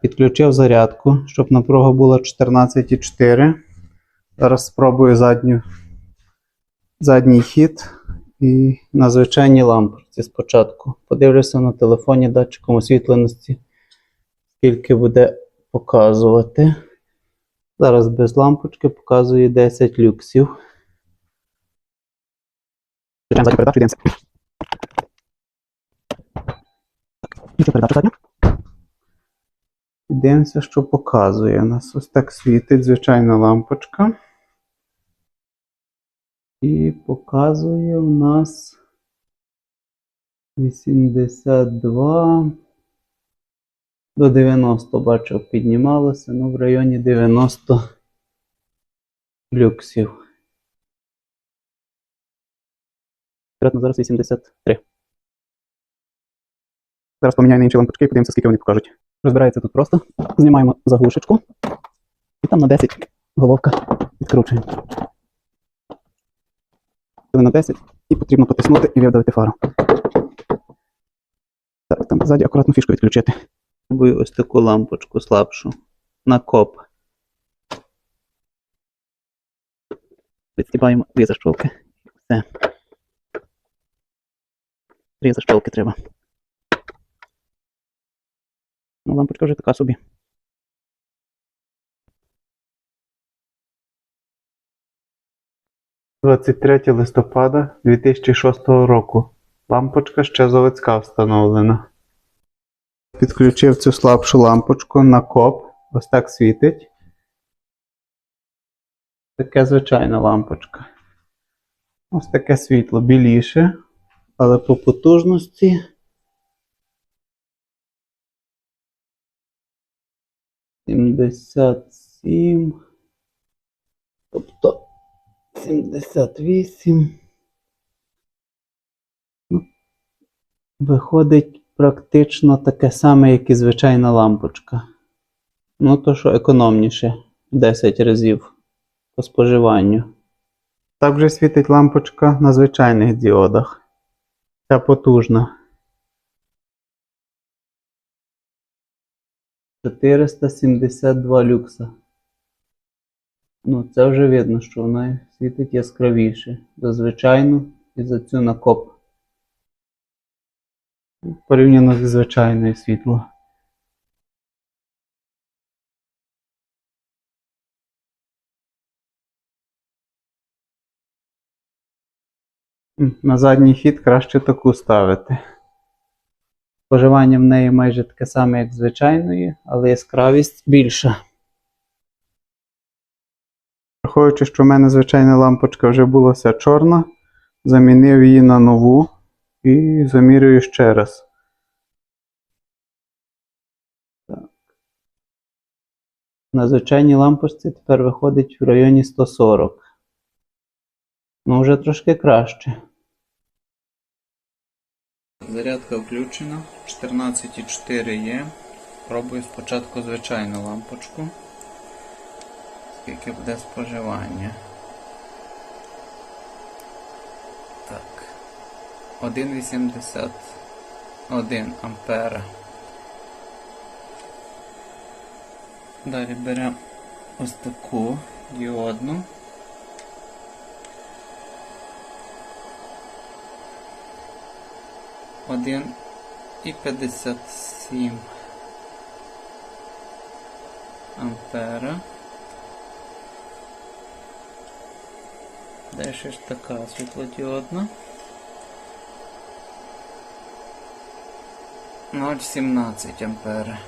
Підключив зарядку, щоб напруга була 14,4. Зараз спробую задню, задній хід і на звичайній лампочці спочатку. Подивлюся на телефоні датчиком освітленості, скільки буде показувати. Зараз без лампочки показує 10 люксів. Передачу. Включу передачу задню. Дивимося, що показує. У нас ось так світить звичайна лампочка. І показує у нас 82 до 90, бачив, піднімалося, ну в районі 90 люксів. Зараз 83. Зараз поміняю на інші лампочки і подивимося, скільки вони покажуть. Розбирається тут просто. Знімаємо заглушечку. І там на 10 головка відкручуємо. Коли на 10 і потрібно потиснути і видавити фару. Так, там ззаді акуратно фішку відключити. Пробую ось таку лампочку слабшу. На коп. Відстібаємо дві защолки. Все. Три защолки треба. Ну, лампочка вже така собі. «23 листопада 2006 року. Лампочка ще заводська встановлена. Підключив цю слабшу лампочку на коп. Ось так світить. Таке звичайна лампочка. Ось таке світло біліше, але по потужності. Сімдесят сім. Тобто 78. Ну, Виходить практично таке саме, як і звичайна лампочка. Ну, то що економніше 10 разів по споживанню. Так вже світить лампочка на звичайних діодах. Ця потужна. 472 люкса. Ну, це вже видно, що вона світить яскравіше. За звичайну і за цю на коп. Порівняно зі звичайною світло. На задній хід краще таку ставити. Споживання в неї майже таке саме, як звичайної, але яскравість більша. Враховуючи, що в мене звичайна лампочка вже була вся чорна, замінив її на нову і замірюю ще раз. Так. На звичайній лампочці тепер виходить в районі 140. Ну, вже трошки краще. Зарядка включена. 14,4 є. Пробую спочатку звичайну лампочку. Скільки буде споживання. Так. 1,81 ампера. Далі беремо ось таку діодну. Один і 57 ампера. Далі ж така світлодіодна. 0,17 ампера.